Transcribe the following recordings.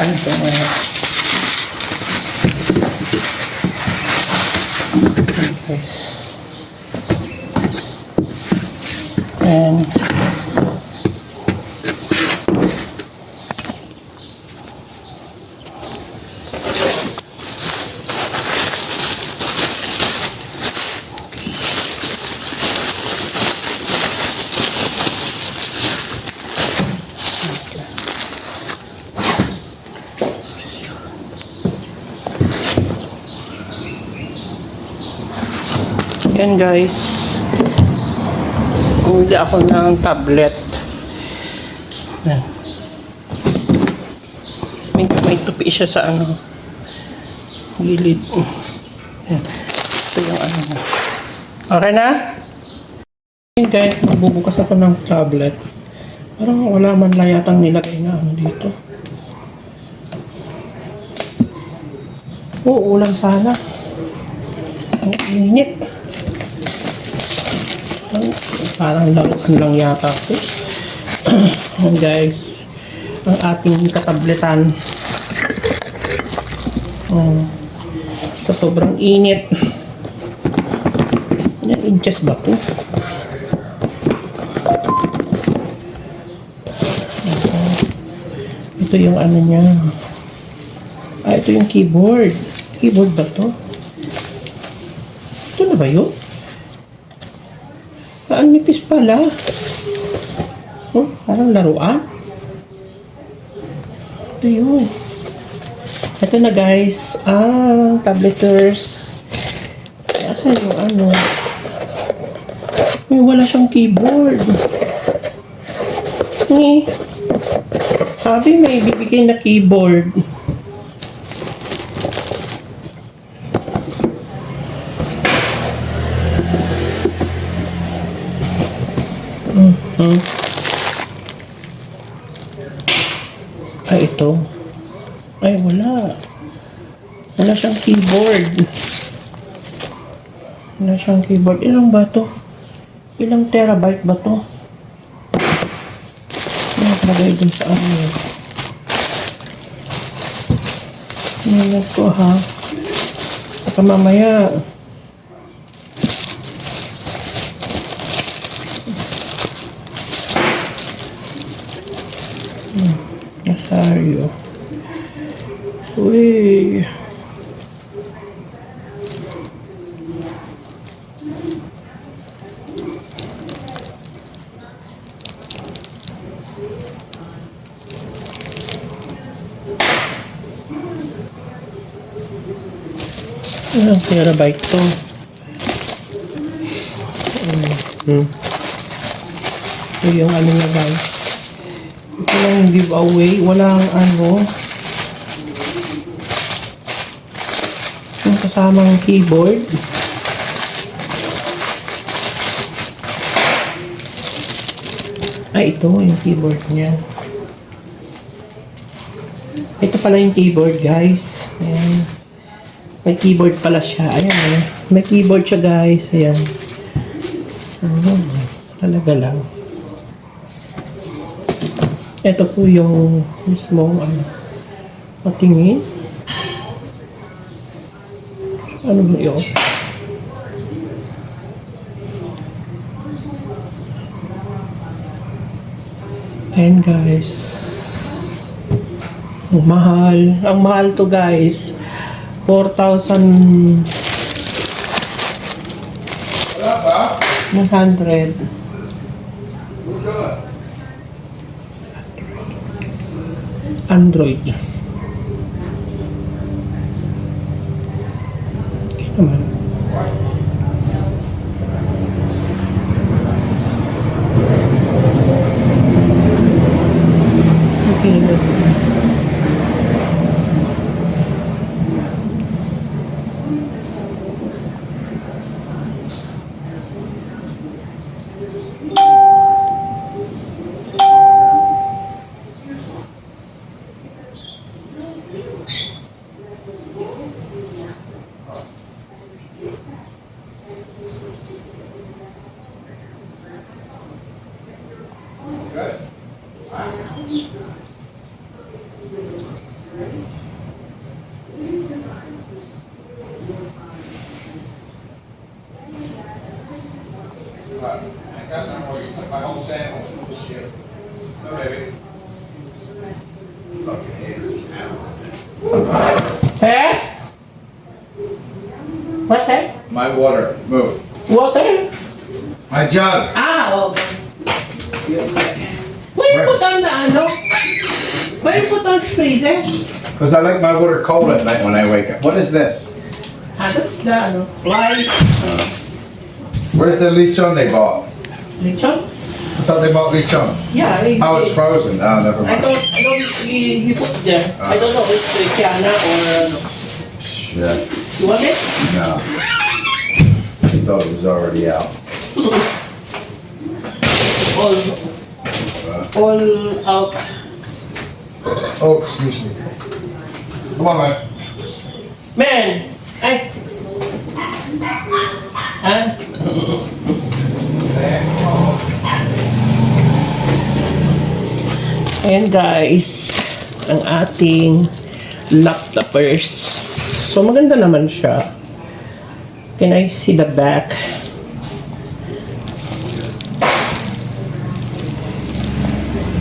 mga guys. And Yan guys. Bumili ako ng tablet. Yan. May, may tupi siya sa ano. Gilid. Yan. Ito yung ano. Okay na? Yan guys, magbubukas ako ng tablet. Parang wala man lang yatang nilagay na ano dito. Oo, ulang sana. Ang init. Ang- Parang laruan lang yata ito. Ayan guys. Ang ating katabletan. Oh. Sa sobrang init. Yan, adjust ba ito? Ito yung ano niya. Ah, ito yung keyboard. Keyboard ba to? Ito na ba yun? Ang nipis pala. Oh, parang laruan. Ito yun. Ito na guys. Ah, tableters. Asan yung ano? May wala siyang keyboard. Eh, sabi may bibigay na keyboard. Ay, ito. Ay, wala. Wala siyang keyboard. Wala siyang keyboard. Ilang ba to? Ilang terabyte ba to? Nakalagay dun sa ano. Tingnan ko ha. Baka mamaya. Hmm, Nasario. Uy. Ilang terabyte to? Hmm. Hmm. Yung ano na guys. Ito lang yung giveaway. Walang ano. Yung kasamang keyboard. Ay, ito yung keyboard niya. Ito pala yung keyboard, guys. Ayan. May keyboard pala siya. Ayan, eh. May keyboard siya, guys. Ayan. Ano, talaga lang. Ito po yung mismong ano, patingin. Ano ba yun? Ayan guys. Ang mahal. Ang mahal to guys. 4,000 100. Android. Okay naman. But I got my. No, What's that? My water. Move. Water? My jug. Ah, okay. Where you put on the handle? Where you put on the freezer? Because I like my water cold at night when I wake up. What is this? Ah, that's the handle. Why? Uh, Where's the lechon they bought? Lechon? I thought they bought lechon. Yeah. I, Oh, it's frozen. Oh, never I mind. don't, I don't, he, he put there. I don't know if it's Christiana or. Shit. You want it? No. I thought it was already out. All, all out. Oh, excuse me. Come on, man. Man! Ay! Ah? Ayan guys, ang ating laptopers. So maganda naman siya. Can I see the back?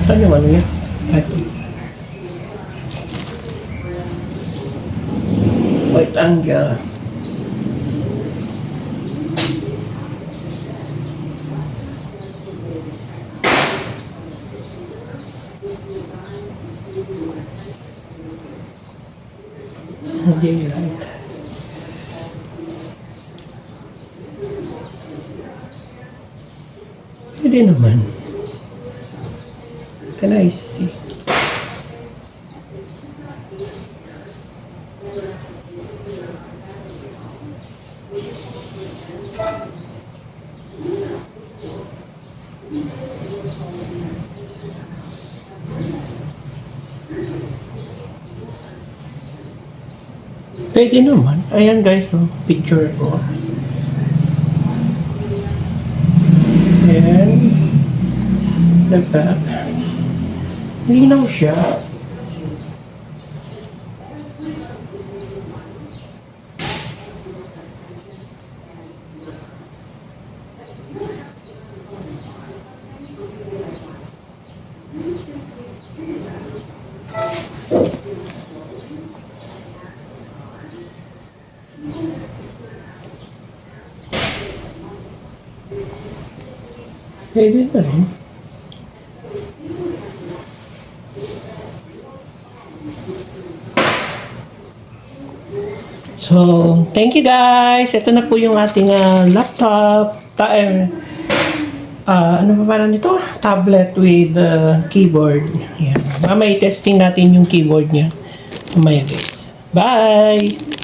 Saan yung ano? Ito. White angle. Daylight. Pwede naman. Can I see? Pwede naman. Ayan guys, oh, picture ko. Ayan. The back. Linaw siya. Pwede na rin. So, thank you guys. Ito na po yung ating ah, laptop. Ta ah, ano pa pala nito? Tablet with ah, keyboard. Ayan. Mamaya testing natin yung keyboard niya. Mamaya guys. Bye!